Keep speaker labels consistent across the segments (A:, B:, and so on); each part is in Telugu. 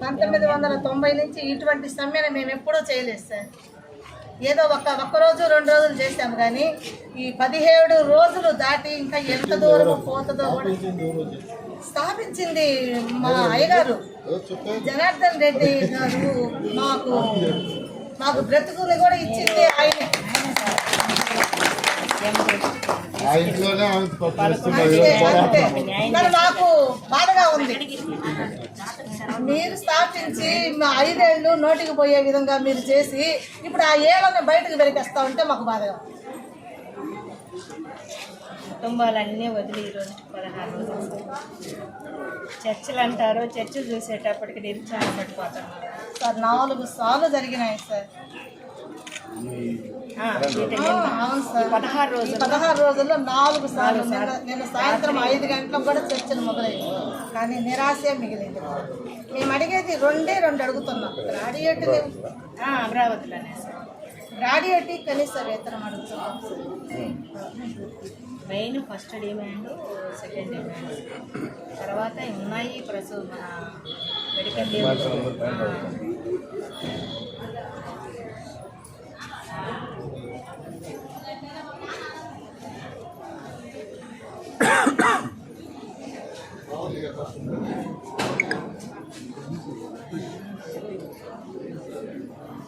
A: పంతొమ్మిది వందల తొంభై నుంచి ఇటువంటి సమ్మెను మేము ఎప్పుడూ చేయలేదు సార్. ఏదో ఒక ఒక్కరోజు రెండు రోజులు చేసాం కానీ ఈ పదిహేడు రోజులు దాటి ఇంకా ఎంత దూరం పోతుందో కూడా స్థాపించింది మా అయ్యగారు జనార్దన్ రెడ్డి గారు మాకు మాకు బ్రతుకులు కూడా ఇచ్చింది ఆయన. నాకు బాధగా ఉంది. మీరు స్థాపించి మా ఐదేళ్ళు నోటికి పోయే విధంగా మీరు చేసి ఇప్పుడు ఆ ఏళ్ళని బయటకు వెలికేస్తా ఉంటే మాకు బాధగా ఉంది.
B: కుటుంబాలన్నీ వదిలి ఈరోజు పదహారు రోజులు. చర్చలు అంటారు చర్చలు చూసేటప్పటికి నిరుత్సాహం పడిపోతున్నారు
A: సార్ నాలుగు సార్లు జరిగినాయి సార్.
B: పదహారు
A: ఈ
B: రోజులు
A: పదహారు రోజుల్లో నాలుగు సార్లు నిన్న నిన్న సాయంత్రం ఐదు గంటలకు కూడా చర్చలు మొదలయ్యాయి కానీ నిరాశే మిగిలింది. మేము అడిగేది రెండే రెండు అడుగుతున్నాం. గ్రాడ్యుయేట్
B: ఆ, అమరావతిలోనే సార్
A: గ్రాడ్యుయేట్ కనీస వేతనం అడుగుతున్నాం.
B: Main first demand second demand. తర్వాత ఉన్నాయి ప్రసూ మన medical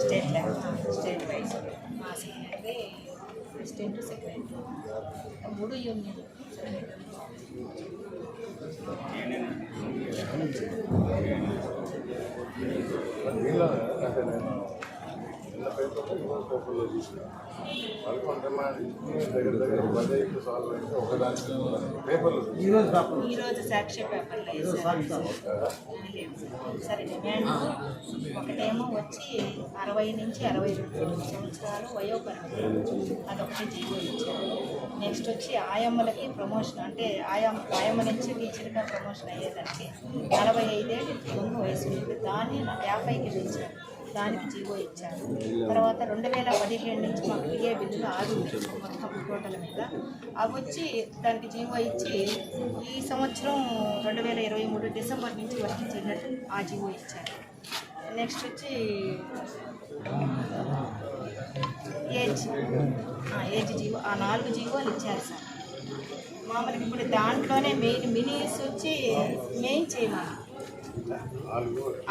B: state level state wise. మా సీనియర్ది ప్రెసిడెంట్ సెక్రటరీ మూడు యూనియన్
C: పేపర్లో చూసిన పదకొండు డిమాండ్ దగ్గర దగ్గర పదహైదు సార్లు పేపర్లు
B: ఈరోజు సాక్షి పేపర్లో సరే డిమాండ్ ఒకటేమో వచ్చి అరవై నుంచి అరవై రెండు సంవత్సరాలు వయోపరిమితి. అదొకటి జీవో ఇచ్చారు. నెక్స్ట్ వచ్చి ఆయమ్మలకి ప్రమోషన్ అంటే ఆయా ఆయమ్మ నుంచి టీచర్గా ప్రమోషన్ అయ్యేదానికి నలభై ఐదేళ్ళు ముందు వయసు దాన్ని యాభైకి పెంచారు. దానికి జీవో ఇచ్చారు. తర్వాత రెండు వేల పదిహేడు నుంచి మాకు పిఏ బిల్లులు ఆరు మొత్తం టోటల్ మీద. అవి వచ్చి దానికి జీవో ఇచ్చి ఈ సంవత్సరం రెండు వేల ఇరవై మూడు డిసెంబర్ నుంచి వర్తించేటట్టు ఆ జీవో ఇచ్చారు. నెక్స్ట్ వచ్చి ఏజ్ ఏజ్ జీవో ఆ నాలుగు జీవోలు ఇచ్చారు సార్. మామూలుగా ఇప్పుడు దాంట్లోనే మెయిన్ మినీస్ వచ్చి మెయిన్ చేయమని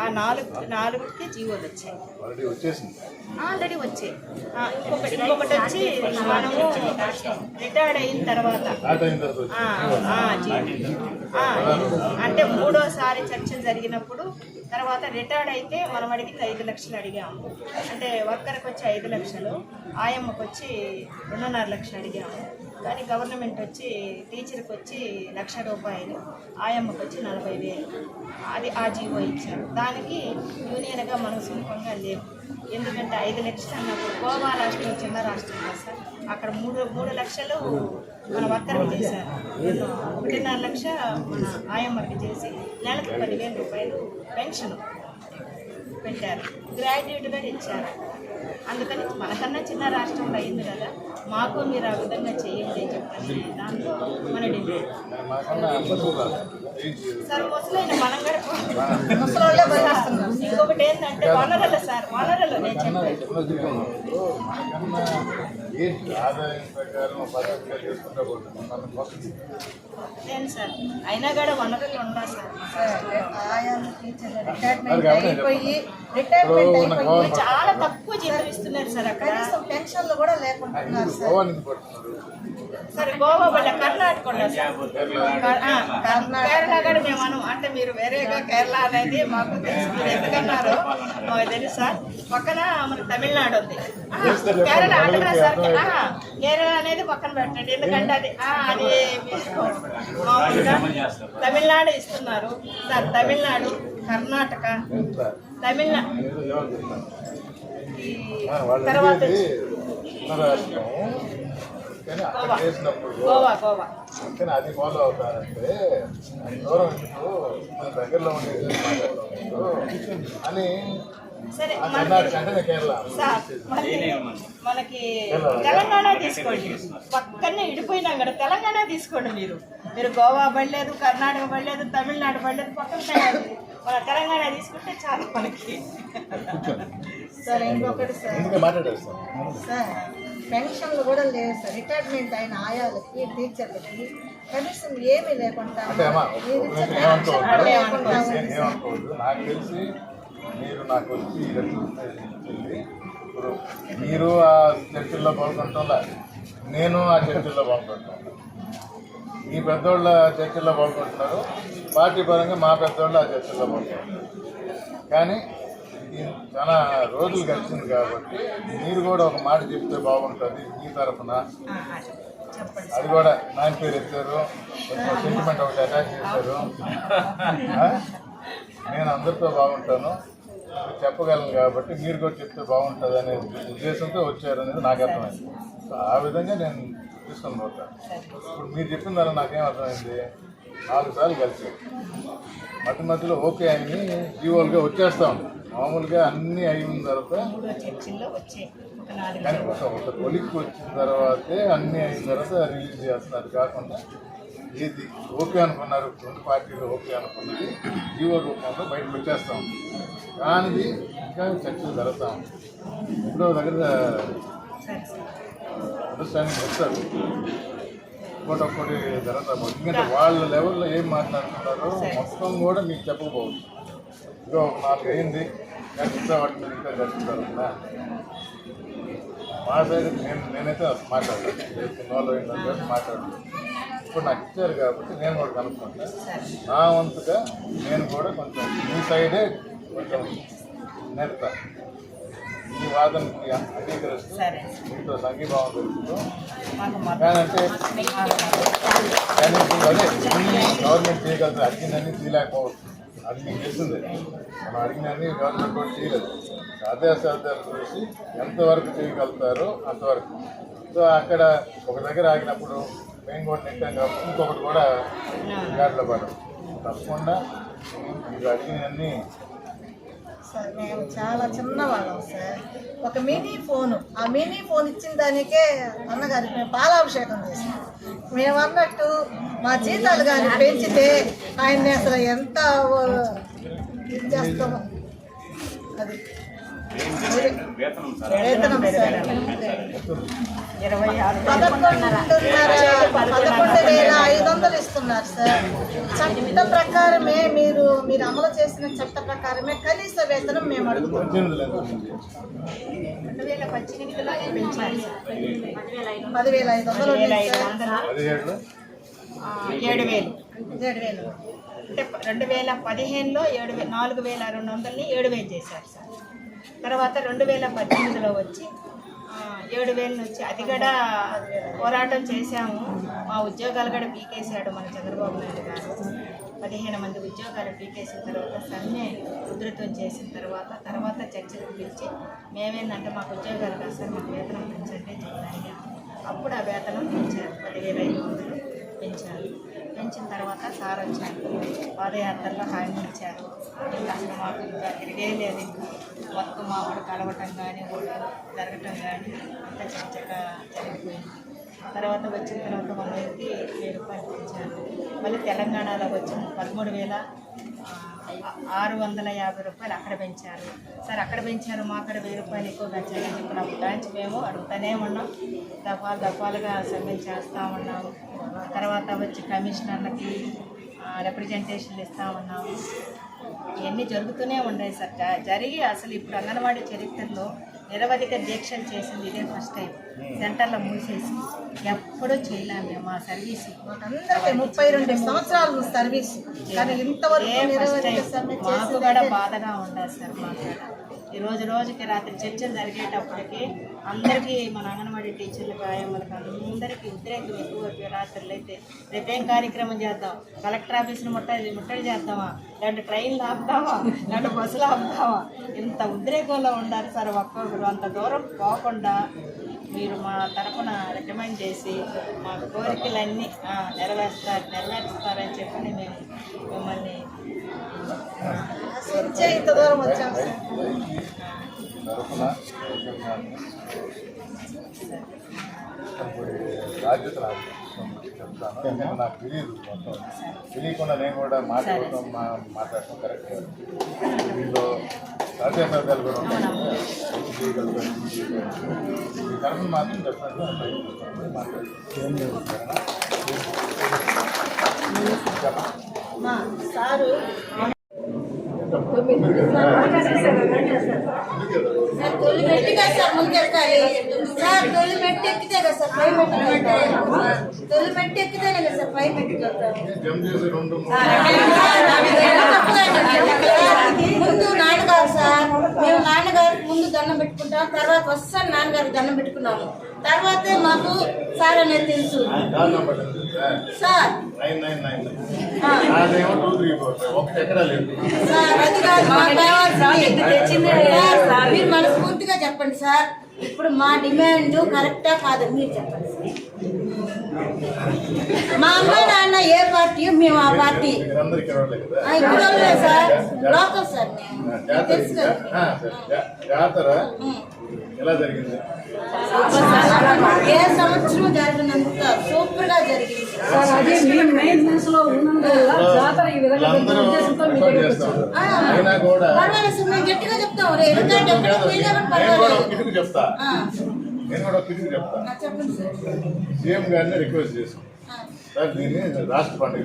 B: ఆ నాలుగు నాలుగుకి జీవోలు వచ్చాయి.
C: ఆల్రెడీ
B: వచ్చాయి. ఇంకొకటి ఇంకొకటి వచ్చి మనము రిటైర్డ్ అయిన తర్వాత. అంటే మూడోసారి చర్చలు జరిగినప్పుడు తర్వాత రిటైర్డ్ అయితే మనం అడిగింది ఐదు లక్షలు అడిగాము. అంటే వర్కర్కి వచ్చి ఐదు లక్షలు ఆయమ్మకి వచ్చి రెండున్నర లక్షలు అడిగాము. కానీ గవర్నమెంట్ వచ్చి టీచర్కి వచ్చి లక్ష రూపాయలు ఆయమ్మకి వచ్చి నలభై వేలు. అది ఆ జీవో ఇచ్చారు. దానికి యూనియన్గా మనం సులభంగా లేవు ఎందుకంటే ఐదు లక్షలు అన్నప్పుడు గోవా రాష్ట్రం చిన్న రాష్ట్రం కదా సార్. అక్కడ మూడు మూడు లక్షలు మన వర్కర్కి చేశారు. ఒకటిన్నర లక్ష మన ఆయమ్మకి చేసి నెలకు పదివేల రూపాయలు పెన్షన్ పెట్టారు. గ్రాడ్యుయేట్గా ఇచ్చారు అందుకని మనకన్నా చిన్న రాష్ట్రంలో అయింది కదా మాకు మీరు ఆ విధంగా చేయండి అని చెప్పని దాంట్లో మన
C: చేయదు.
B: సార్ ముసలైన మనం కూడా ఇంకొకటి ఏంటంటే వనరులు సార్ వనరులు నేను చెప్పాను. సార్ అయినా కూడా వనరులు ఉండాలి సార్.
A: రిటైర్మెంట్ అయిపోయి రిటైర్మెంట్ అయిపోయి
B: చాలా తక్కువ జీతం ఇస్తున్నారు సార్ అక్కడ.
A: కనీసం పెన్షన్లు కూడా లేకుంటున్నారు సార్.
C: గోవా
B: వల్ల కర్ణాటక కేరళ. కూడా మేము అనం అంటే మీరు వేరేగా కేరళ అనేది మాకు తెలుసు మీరు ఎందుకన్నారు మాకు తెలుసు సార్. పక్కన మన తమిళనాడు ఉంది. కేరళ అంటే కూడా సార్. కేరళ అనేది పక్కన పెట్టండి. ఎందుకంటే అది అది మీరు మామూలుగా తమిళనాడు ఇస్తున్నారు. సార్ తమిళనాడు కర్ణాటక? తమిళనాడు తర్వాత
C: కానీ అక్కడ. చేసినప్పుడు కానీ అది ఫాలో అవుతారంటే దూరం ఎందుకు? మన దగ్గరలో అని
B: మనకి తెలంగాణ తీసుకోండి. పక్కనే ఇడిపోయినాం కదా తెలంగాణ తీసుకోండి మీరు. మీరు గోవా పడలేదు కర్ణాటక పడలేదు తమిళనాడు పడలేదు పక్కన మన తెలంగాణ తీసుకుంటే చాలు మనకి.
A: సార్ ఇంకొకటి సార్. పెన్షన్లు కూడా లేవు సార్. రిటైర్మెంట్ అయిన ఆయాలకి టీచర్లకి కనీసం ఏమీ లేకుండా మీరు పెన్షన్
C: నాకు తెలిసి మీరు నాకు వచ్చి మీరు ఆ చర్చిల్లో పాల్గొంటాం నేను ఆ చర్చిల్లో పాల్గొంటాను మీ పెద్దోళ్ళ చర్చిల్లో పాల్గొంటున్నారు. పార్టీ పరంగా మా పెద్దోళ్ళు ఆ చర్చిల్లో పాల్గొంటున్నారు. కానీ చాలా రోజులు గడిచింది కాబట్టి మీరు కూడా ఒక మాట చెప్తే బాగుంటుంది మీ తరఫున అది కూడా నాయన పేరు ఎత్తారు. సెంటిమెంట్ ఒకటి అటాచ్ చేశారు? నేను అందరితో బాగుంటాను. చెప్పగలను కాబట్టి మీరు కూడా చెప్తే బాగుంటుంది అనే ఉద్దేశంతో వచ్చారు అనేది నాకు అర్థమైంది. సో ఆ విధంగా నేను తీసుకొని పోతాను ఇప్పుడు మీరు చెప్పిన దాని నాకేం అర్థమైంది? నాలుగు సార్లు కలిసి. మధ్య మధ్యలో ఓకే అని జీవోలుగా వచ్చేస్తాం. మామూలుగా అన్నీ అయిన తర్వాత కానీ ఒక ఒక కొలిక్కి వచ్చిన తర్వాతే అన్నీ అయిన తర్వాత రిలీజ్ చేస్తున్నారు. కాకుండా ఏది ఓకే అనుకున్నారు రెండు పార్టీలు ఓకే అనుకున్నది జీవో రూపంలో బయటకు వచ్చేస్తాం. కానీ ఇంకా చర్చలు జరుగుతాం. ఇప్పుడు దగ్గర అండర్స్టాండింగ్ వస్తారు ఒకటి ఒక్కటి జరుగుతాం ఎందుకంటే వాళ్ళ లెవెల్లో ఏం మాట్లాడుతున్నారో మొత్తం కూడా మీకు చెప్పకపోవచ్చు. ఇదిగో ఒక నాలుగు అయింది ఇంకా వాటి మీద ఇంకా జరుగుతారు మా సైడ్ నేను నేనైతే మాట్లాడలేదు. సినిమాలో ఏంటంటే మాట్లాడలేదు. ఇప్పుడు నాకు ఇచ్చారు కాబట్టి నేను కూడా కనుక్కుంటాను నా వంతుగా నేను కూడా కొంచెం మీ సైడే కొంచెం నేర్తా ఈ వాదనకి అంగీకరిస్తూ మీతో సంఘీభావం తెలుపుతూ అంటే గవర్నమెంట్ చేయగలదు అడిగినన్ని చేయలేకపోవచ్చు అది మీకు తెలిసిందే. మనం అడిగినన్ని గవర్నమెంట్ కూడా చేయలేదు. ఆదేశాలు చూసి ఎంతవరకు చేయగలుగుతారో అంతవరకు. సో అక్కడ ఒక దగ్గర ఆగినప్పుడు మేము కూడా నెట్టాం కాబట్టి ఇంకొకటి కూడా గాడిలో పడడం. తప్పకుండా మీరు అడిగినన్ని
A: సార్ మేము చాలా చిన్నవాళ్ళం సార్. ఒక మినీ ఫోను. ఆ మినీ ఫోన్ ఇచ్చిన దానికే అన్నగారికి మేము పాలాభిషేకం చేసాం మేము అన్నట్టు మా జీతాలు కానీ పెంచితే ఆయన్ని అసలు ఎంత ఇది చేస్తామో. అది. సార్ పదకొండు వేల ఐదు వందలు ఇస్తున్నారు సార్ చట్ట ప్రకారమే మీరు మీరు అమలు చేసిన చట్ట ప్రకారమే కనీస వేతనం మేము అడుగుతాం
B: రెండు వేల పద్దెనిమిదిలో పెంచాలి
A: పదివేల ఐదు వందలు
B: ఐదు
A: సార్
B: ఏడు వేలు
A: ఏడు వేలు.
B: అంటే రెండు వేల పదిహేనులో ఏడు వే నాలుగు వేల రెండు వందలని ఏడు వేలు చేశారు సార్. తర్వాత రెండు వేల పద్దెనిమిదిలో వచ్చి ఏడు వేల నుంచి అది కూడా పోరాటం చేశాము. మా ఉద్యోగాలు కూడా పీకేశాడు మన చంద్రబాబు నాయుడు గారు. పదిహేను మంది ఉద్యోగాలు పీకేసిన తర్వాత సమ్మె ఉధృతం చేసిన తర్వాత తర్వాత చర్చలకు పిలిచి మేమేందంటే మాకు ఉద్యోగాలు కాదు సార్ మాకు వేతనం పెంచండి చెప్పడానికి అప్పుడు ఆ వేతనం పెంచారు పదివేల ఐదు వందలు పెంచారు. పెంచిన తర్వాత సార్ వచ్చారు. పాదయాత్రలో హామీ ఇచ్చారు. అసలు మాకు ఇంకా తిరిగే లేదు ఇంకా మొత్తం మామిడి కలవటం కానీ ఓట్లు జరగటం కానీ అంతా చక్కగా జరిగిపోయింది. తర్వాత వచ్చిన తర్వాత మన వ్యక్తి వెయ్యి రూపాయలు మళ్ళీ తెలంగాణలో వచ్చిన పదమూడు వేల ఆరు వందల యాభై రూపాయలు అక్కడ పెంచారు. సార్ అక్కడ పెంచారు మా అక్కడ వెయ్యి రూపాయలు ఎక్కువ పెంచారని చెప్పినప్పుడు నుంచి మేము అడుగుతూనే ఉన్నాం. దఫాలు దఫాలుగా సమ్మె చేస్తూ ఉన్నాము తర్వాత వచ్చి కమిషనర్లకి రిప్రజెంటేషన్లు ఇస్తూ ఉన్నాము ఇవన్నీ జరుగుతూనే ఉన్నాయి సార్. జరిగి అసలు ఇప్పుడు అంగన్వాడీ చరిత్రలో నిరవధిక దీక్షలు చేసింది ఇదే ఫస్ట్ టైం సెంటర్లో మూసేసి ఎప్పుడూ చేయలేము మేము మా సర్వీసు
A: అందరికీ ముప్పై రెండు సంవత్సరాలు సర్వీస్ కానీ ఇంతవరకు
B: మాకు కూడా బాధగా ఉండదు సార్ మాకు. ఈ రోజు రోజుకి రాత్రి చర్చలు జరిగేటప్పటికి అందరికీ మన అంగన్వాడీ టీచర్లకు ఆయమ్మలకు అందరికీ ఉద్రేకం ఎక్కువ రాత్రులు అయితే రేపేం కార్యక్రమం చేద్దాం? కలెక్టర్ ఆఫీస్ని ముట్టడి ముట్టడి చేద్దామా? లేదంటే ట్రైన్లు ఆపుతామా లేదంటే బస్సులు ఆపుతామా ఇంత ఉద్రేకంలో ఉండాలి సార్ ఒక్కొక్కరు. అంత దూరం పోకుండా మీరు మా తరఫున రికమెండ్ చేసి మా కోరికలన్నీ నెరవేరుస్తారు నెరవేరుస్తారని చెప్పని మేము మిమ్మల్ని
A: నుంచే ఇంత దూరం వచ్చాం
C: బాధ్యత చెప్తాను నాకు తెలియదు మొత్తం తెలియకుండా నేను కూడా మాట్లాడటం మా మాట్లాడటం కరెక్ట్ కాదు దీనిలో సభ్యాలు కూడా ఉంటాయి ఇది తరఫున మాత్రం డెఫినెట్గా ప్రయత్నిస్తాను మాట్లాడతాను
A: మా సారు
D: సార్ తొలి మెట్టి కదా సార్ ముందెక్కాలి సార్ తొలి మెట్టి ఎక్కితే కదా సార్ పై మెట్టి వెళ్తారు. తొలి మెట్టి ఎక్కితేనే కదా సార్ పై మెట్టి వెళ్తారు. ముందు నాన్నగారు సార్ మేము నాన్నగారు ముందు దండం పెట్టుకుంటాం తర్వాత వస్తాను నాన్నగారు దండం పెట్టుకున్నాము తర్వాతే మాకు సార్ అనేది తెలుసు.
C: కాల్ నెంబర్ ఎంత సార్
D: మీరు మనస్ఫూర్తిగా చెప్పండి సార్. ఇప్పుడు మా డిమాండ్ కరెక్టా కాదు మీరు చెప్పండి సార్. మా అమ్మ నాన్న ఏ పార్టీ మేము ఆ పార్టీ. ఇప్పుడు సార్. లోకల్ సార్ తెలుసు
C: జాతర ఎలా జరిగింది?
D: ఏ సంవత్సరం జరిగినంత సూపర్గా జరిగింది.
E: సార్ అది మేము మెయింటెనెన్స్లో ఉన్నందువల్ల జాతర ఈ విధంగా ఉద్దేశంతో
D: గట్టిగా చెప్తాం. ఎందుకంటే
C: నేను కూడా చెప్తా.
D: ఆ,
C: నేను కూడా ఒక కిటుకు చెప్తా.
D: ఆ, చెప్పండి సార్.
C: సీఎం గారిని రిక్వెస్ట్ చేసాం సార్ దీన్ని రాష్ట్ర పండుగ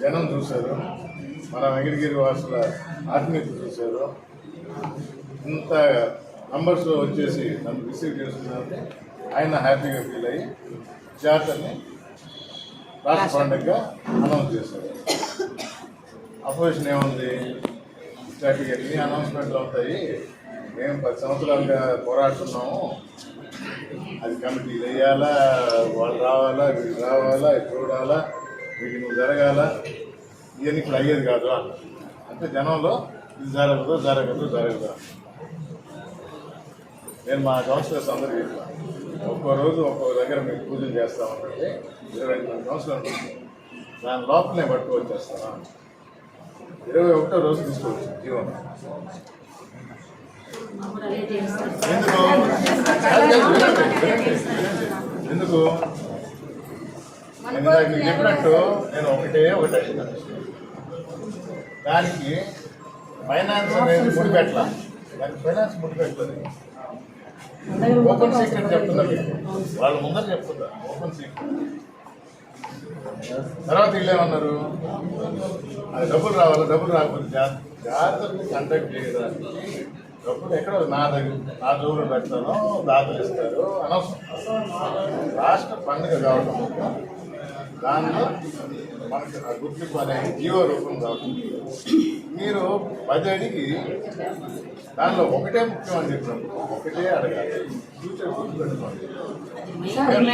C: జనం చూశారు. మన వెంకటగిరి వాసుల ఆత్మీయత చూశారు. ఇంత నంబర్స్ వచ్చేసి నన్ను రిసీవ్ చేస్తున్నారు. ఆయన హ్యాపీగా ఫీల్ అయ్యి జాతరని రాష్ట్ర పండుగగా అనౌన్స్ చేశారు. అపోజిషన్ ఏముంది? స్ట్రాటజీ ఎన్ని అనౌన్స్మెంట్లు అవుతాయి. మేము పది సంవత్సరాలుగా పోరాడుతున్నాము. అది కమిటీలు వేయాలా వాళ్ళు రావాలా వీళ్ళు రావాలా ఇది చూడాలా నువ్వు జరగాల? ఇవన్నీ ఇప్పుడు అయ్యేది కాదు అంటే జనంలో ఇది జరగదు జరగదు జరగదు. నేను మా కౌన్సిలర్స్ అందరికీ చెప్పాను ఒక్కో రోజు ఒక్కొక్క దగ్గర మీకు పూజలు చేస్తామంటే ఇరవై ఐదు మంది కౌన్సిలర్లు దాని లోపలనే పట్టుకొచ్చేస్తాను ఇరవై ఒకటో రోజు తీసుకోవచ్చు జీవనం. ఎందుకు? ఎందుకు? నేను చెప్పినట్టు నేను ఒకటే ఒకటి అడిగినాను దానికి ఫైనాన్స్ అనేది ముడిపెట్టాల దానికి ఫైనాన్స్ ముడిపెట్టలేదు ఓపెన్ సీక్రెట్ చెప్తున్నా మీకు. వాళ్ళ ముందర చెప్తుందా ఓపెన్ సీక్రెట్ తర్వాత వీళ్ళేమన్నారు అది డబ్బులు రావాలి? డబ్బులు రాకపోతే జాగ్రత్త జాతరని కండక్ట్ చేయడానికి డబ్బులు ఎక్కడో నా దగ్గర నా జోబులో పెడతాను దాతలు ఇస్తారు అనవసరం. రాష్ట్ర పండుగ కావడం దానిలో మనకి ఆ గుర్తింపు అనే జీవ రూపం కావడం మీరు పది అడిగి దానిలో ఒకటే ముఖ్యం అని చెప్పినప్పుడు ఒకటే అడగాలి. ఫ్యూచర్ గుర్తుపెట్టుకోండి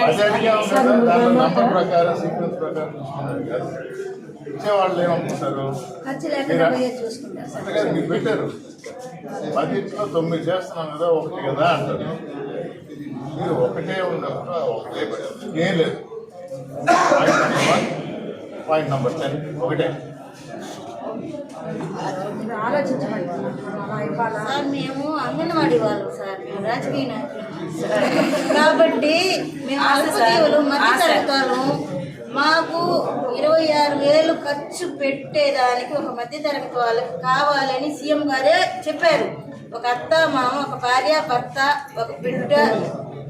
C: పది అడిగా దానిలో నంబర్ ప్రకారం సీక్వెన్స్ ప్రకారం చూసుకున్నారు కాదు. ఇచ్చేవాళ్ళు ఏమనుకుంటారు? మీరు పెట్టారు. పదిట్లో తొమ్మిది చేస్తున్నాం కదా ఒకటి కదా అంటారు. మీరు ఒకటే ఉన్నప్పుడు ఒకటే పెట్టారు ఏం లేదు. Point number one point number ten ఒకటే.
D: సార్ మేము అంగన్వాడీ వాళ్ళు సార్ రాజకీయ నాయకులు. కాబట్టి మేము అల్పజీవులు మధ్య తరగతి వాళ్ళం. మాకు ఇరవై ఆరు వేలు ఖర్చు పెట్టేదానికి ఒక మధ్య తరగతి వాళ్ళకి కావాలని సీఎం గారే చెప్పారు. ఒక అత్త మామ ఒక భార్య భర్త ఒక బిడ్డ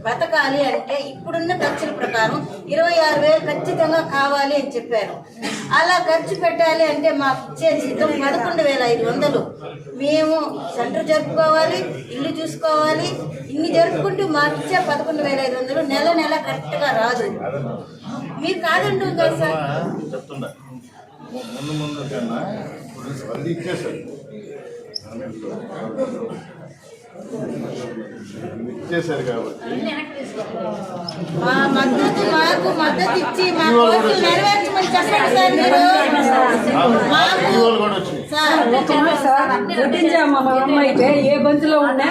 D: బతకాలి అంటే ఇప్పుడున్న ఖర్చుల ప్రకారం ఇరవై ఆరు వేలు ఖచ్చితంగా కావాలి అని చెప్పారు. అలా ఖర్చు పెట్టాలి అంటే మాకు ఇచ్చే జీతం పదకొండు వేల ఐదు వందలు. మేము సెంటర్ జరుపుకోవాలి ఇల్లు చూసుకోవాలి. ఇన్ని జరుపుకుంటూ మాకు ఇచ్చే పదకొండు వేల ఐదు వందలు నెల నెల కరెక్ట్గా రాదు. మీరు కాదంటుంది కదా సార్.
C: ముందు ముందు కన్నా ఇప్పుడు ఇచ్చేసారు కాబట్టి.
D: మా మద్దతు మాకు మద్దతు ఇచ్చి మా కోరికలు నెరవేర్చమని చెప్పండి సార్ మీరు.
E: మా అమ్మ అయితే ఏ బంతిలో ఉన్నా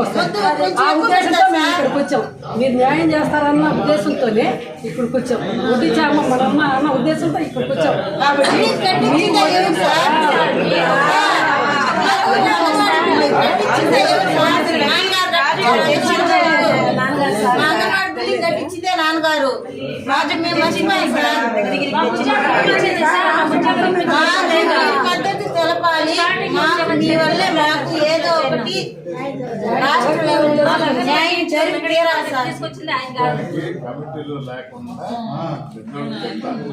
E: వస్తాం
D: కొంచెం
E: ఆ ఉద్దేశంతో మేము. ఇక్కడికి వచ్చాం. మీరు న్యాయం చేస్తారన్న ఉద్దేశంతోనే ఇక్కడికి వచ్చాం. వడ్డించామా మన అమ్మ అన్న ఉద్దేశంతో ఇక్కడికి వచ్చాం. కాబట్టి
D: నాన్నగారు రాజు మేము మర్చిపోయాం పద్ధతి తెలపాలి. మీ వల్లే మాకు ఏదో ఒకటి రాష్ట్ర లెవెల్లో న్యాయం జరిగి తీరాలి సార్
C: దానికి కమిటీలు లేకుండా పెద్దోళ్ళు చెప్తాను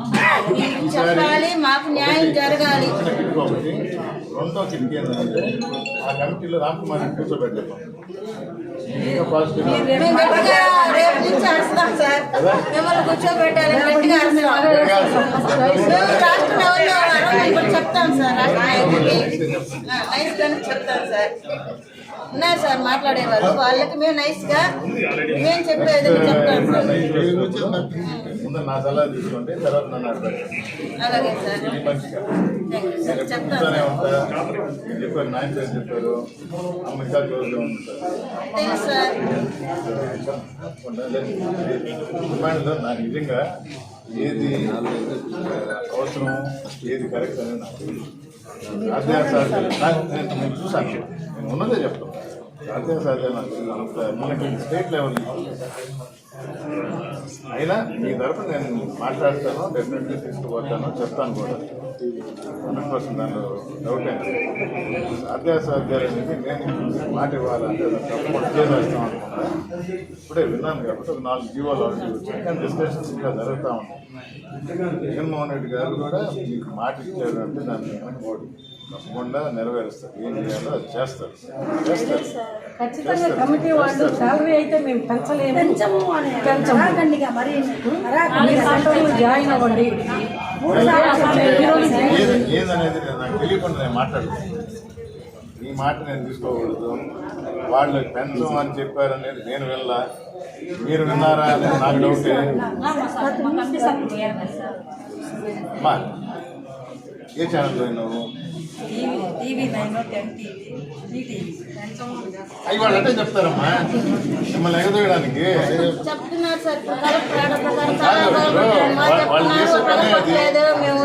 D: మీరు చెప్పాలి? మాకు న్యాయం జరగాలి.
C: ఇచ్చిన కిటికీ ఒకటి రెండో కిటికీ ఏంటంటే ఆ కమిటీలో రాకుమారి కూర్చోబెట్టాం ఇంకా పాజిటివ్
D: మేము గట్టిగా రేపు నుంచి అరుస్తాం సార్ మిమ్మల్ని కూర్చోబెట్టాలి గట్టిగా రాష్ట్ర లెవెల్లో చెప్తాం సార్. రాష్ట్ర చెప్తాం సార్. ఉన్నారు సార్ మాట్లాడేవాళ్ళు వాళ్ళకి మేము నైస్గా మేము చెప్పేది చెప్తాం సార్.
C: ముందు నా సలహా తర్వాత
D: అలాగే సార్.
C: మంచిగా ఉంటారు
D: తెలుసు సార్.
C: డిమాండ్లో నాకు నిజంగా ఏది అవసరం ఏది కరెక్ట్ అనేది నాకు నాకు నేను చూసాను నేను ఉన్నదే చెప్తాను సాధ్యాసాధ్యాలు సాధ్యం మనకి స్టేట్ లెవెల్ అయినా మీ తరఫున నేను మాట్లాడతాను డెఫినెట్గా తీసుకుపోతాను చెప్తాను కూడా. హండ్రెడ్ పర్సెంట్ దానిలో డౌట్ ఏంటి సాధ్యాసాధ్యాలు అనేది నేను మాట ఇవ్వాలంటే తప్పకుండా చేసేస్తాం అనుకున్నా ఇప్పుడే విన్నాను కాబట్టి ఒక నాలుగు జీవోలు ఆల్రెడీ వచ్చాయి. కానీ డిస్కషన్స్ ఇంకా జరుగుతూ ఉన్నాయి. జగన్మోహన్ రెడ్డి గారు కూడా మీకు మాట ఇచ్చారు అంటే దాన్ని వెనకపోవడం తప్పకుండా నెరవేరుస్తారు. ఏం చేయాలో అది చేస్తారు. చేస్తారు.
E: ఖచ్చితంగా కమిటీ వాళ్ళు శాలరీ అయితే మేము పెంచలేము. పెంచము పెంచము. జాయిన్ అవ్వండి.
C: ఏదనేది నేను నాకు తెలియకుండా నేను మాట్లాడుతున్నాను ఈ మాట నేను తీసుకోకూడదు. వాళ్ళు పెన్షన్ అని చెప్పారనేది నేను వినలా. మీరు విన్నారా అనేది నాకు డౌటే. అమ్మా ఏ ఛానల్లో నువ్వు? అవి వాళ్ళు అంటే చెప్తారమ్మా. మిమ్మల్ని ఎగదోయడానికి.
D: చెప్తున్నారు సార్ ప్రకారం చాలా బాగుంటుంది. మేము.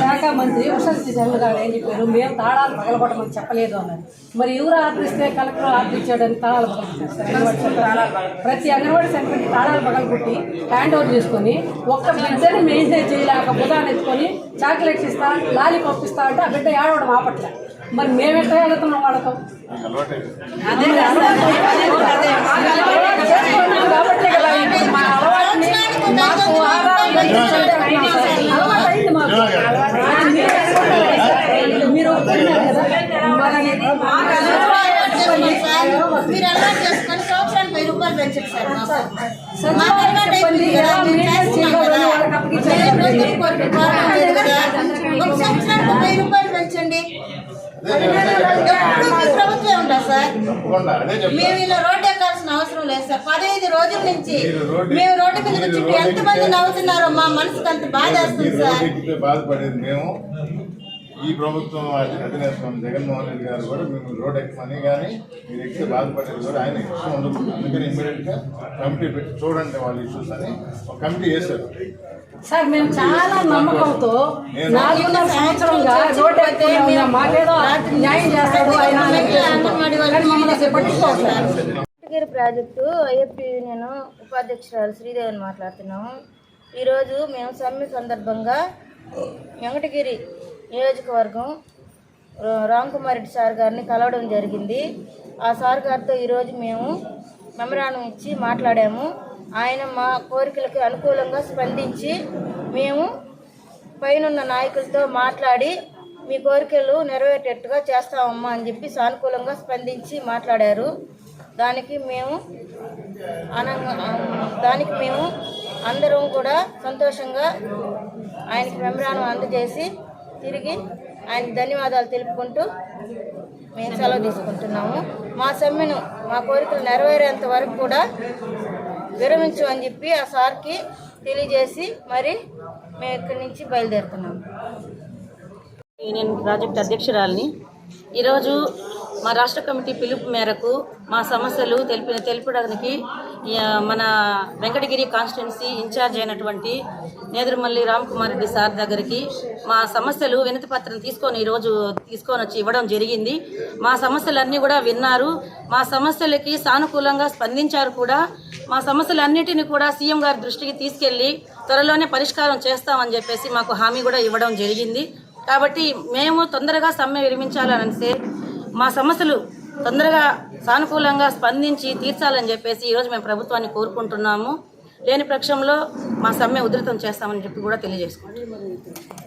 E: శాఖ మంత్రి వసంతి జగన్ గారు ఏం చెప్పారు? మేము తాళాలు పగలగొట్టమని చెప్పలేదు అన్నారు. మరి ఎవరు ఆర్డర్ ఇస్తే కలెక్టర్ ఆర్డర్ ఇచ్చాడని తాళాలు పగలగొట్టారు. ప్రతి అంగన్వాడీ సెంటర్కి తాళాలు పగలగొట్టి హ్యాండ్ ఓవర్ చేసుకొని ఒక్క బిడ్డని మెయింటైన్ చేయలేక బుధాన్ని ఎత్తుకొని చాక్లెట్స్ ఇస్తా లాలీపాప్ ఇస్తా అంటే ఆ బిడ్డ ఏడవడం ఆపట్లే మరి మేము ఎట్లా వెళ్తున్నాం వాళ్ళతో కాబట్టే కదా మా అలవాటుని మాకు మాకు. మీరు ఒప్పుకున్నారు కదా మరి
D: అలవాటు చేసుకొని సంవత్సరానికి వెయ్యి రూపాయలు పెంచండి సార్ ఒక సంవత్సరానికి వెయ్యి రూపాయలు పెంచండి. ప్రభుత్వమే ఉంటా సార్?
C: తప్పకుండా అదే చెప్తాను
D: మేము ఇలా రోడ్డు ఎక్కాల్సిన అవసరం లేదు సార్. పదహైదు రోజుల నుంచి మేము రోడ్డు మీద
C: రోడ్డు
D: ఎంతమంది నవ్వుతున్నారో మా మనసుకు అంత బాధ వేస్తుంది సార్.
C: ఎక్కితే బాధపడేది మేము. ఈ ప్రభుత్వం అధి- అధినేత జగన్మోహన్ రెడ్డి గారు కూడా మేము రోడ్ ఎక్కమని కానీ మీరు ఎక్కితే బాధపడేది కూడా ఆయన ఇష్టం ఉండదు. అందుకని ఇమ్మీడియట్గా కమిటీ పెట్టి చూడండి వాళ్ళ ఇష్యూస్ అని ఒక కమిటీ చేశారు
E: సార్ మేము చాలా నమ్మకంతో నాలుగున్నర సంవత్సరంగా రోడ్డు మేము మాకేదో న్యాయం చేస్తాడు ఆయన
F: ప్రాజెక్టు ఐఎఫ్పి యూనియన్ ఉపాధ్యక్షురాలు శ్రీదేవిని మాట్లాడుతున్నాము ఈరోజు మేము సమ్మె సందర్భంగా వెంకటగిరి నియోజకవర్గం రామ్కుమారెడ్డి రామ్ సార్ గారిని కలవడం జరిగింది. ఆ సార్ గారితో ఈరోజు మేము
D: మెమరాను ఇచ్చి మాట్లాడాము. ఆయన మా కోరికలకు అనుకూలంగా స్పందించి మేము పైనున్న నాయకులతో మాట్లాడి మీ కోరికలు నెరవేరేటట్టుగా చేస్తామమ్మా అని చెప్పి సానుకూలంగా స్పందించి మాట్లాడారు. దానికి మేము అనంగా దానికి మేము అందరం కూడా సంతోషంగా ఆయనకి మెమరాను అందజేసి తిరిగి ఆయన ధన్యవాదాలు తెలుపుకుంటూ మేము సెలవు తీసుకుంటున్నాము. మా సమ్మెను మా కోరికలు నెరవేరేంత వరకు కూడా విరమించు అని చెప్పి ఆ సార్కి తెలియజేసి మరి మేము ఇక్కడి నుంచి బయలుదేరుతున్నాము.
G: యూనియన్ ప్రాజెక్ట్ అధ్యక్షురాలిని. ఈరోజు మా రాష్ట్ర కమిటీ పిలుపు మేరకు మా సమస్యలు తెలిపిన తెలుపడానికి మన వెంకటగిరి కాన్స్టిట్యున్సీ ఇన్ఛార్జ్ అయినటువంటి నేదురుమల్లి రామ్కుమార్ రెడ్డి సార్ దగ్గరికి మా సమస్యలు వినతి పత్రం తీసుకొని ఈరోజు తీసుకొని వచ్చి ఇవ్వడం జరిగింది. మా సమస్యలన్నీ కూడా విన్నారు. మా సమస్యలకి సానుకూలంగా స్పందించారు కూడా. మా సమస్యలన్నిటిని కూడా సీఎం గారి దృష్టికి తీసుకెళ్ళి త్వరలోనే పరిష్కారం చేస్తామని చెప్పేసి మాకు హామీ కూడా ఇవ్వడం జరిగింది. కాబట్టి మేము తొందరగా సమ్మె విరమించాలనిస్తే మా సమస్యలు తొందరగా సానుకూలంగా స్పందించి తీర్చాలని చెప్పేసి ఈరోజు మేము ప్రభుత్వాన్ని కోరుకుంటున్నాము. లేని పక్షంలో మా సమ్మె ఉధృతం చేస్తామని చెప్పి కూడా తెలియజేసుకుంటున్నాం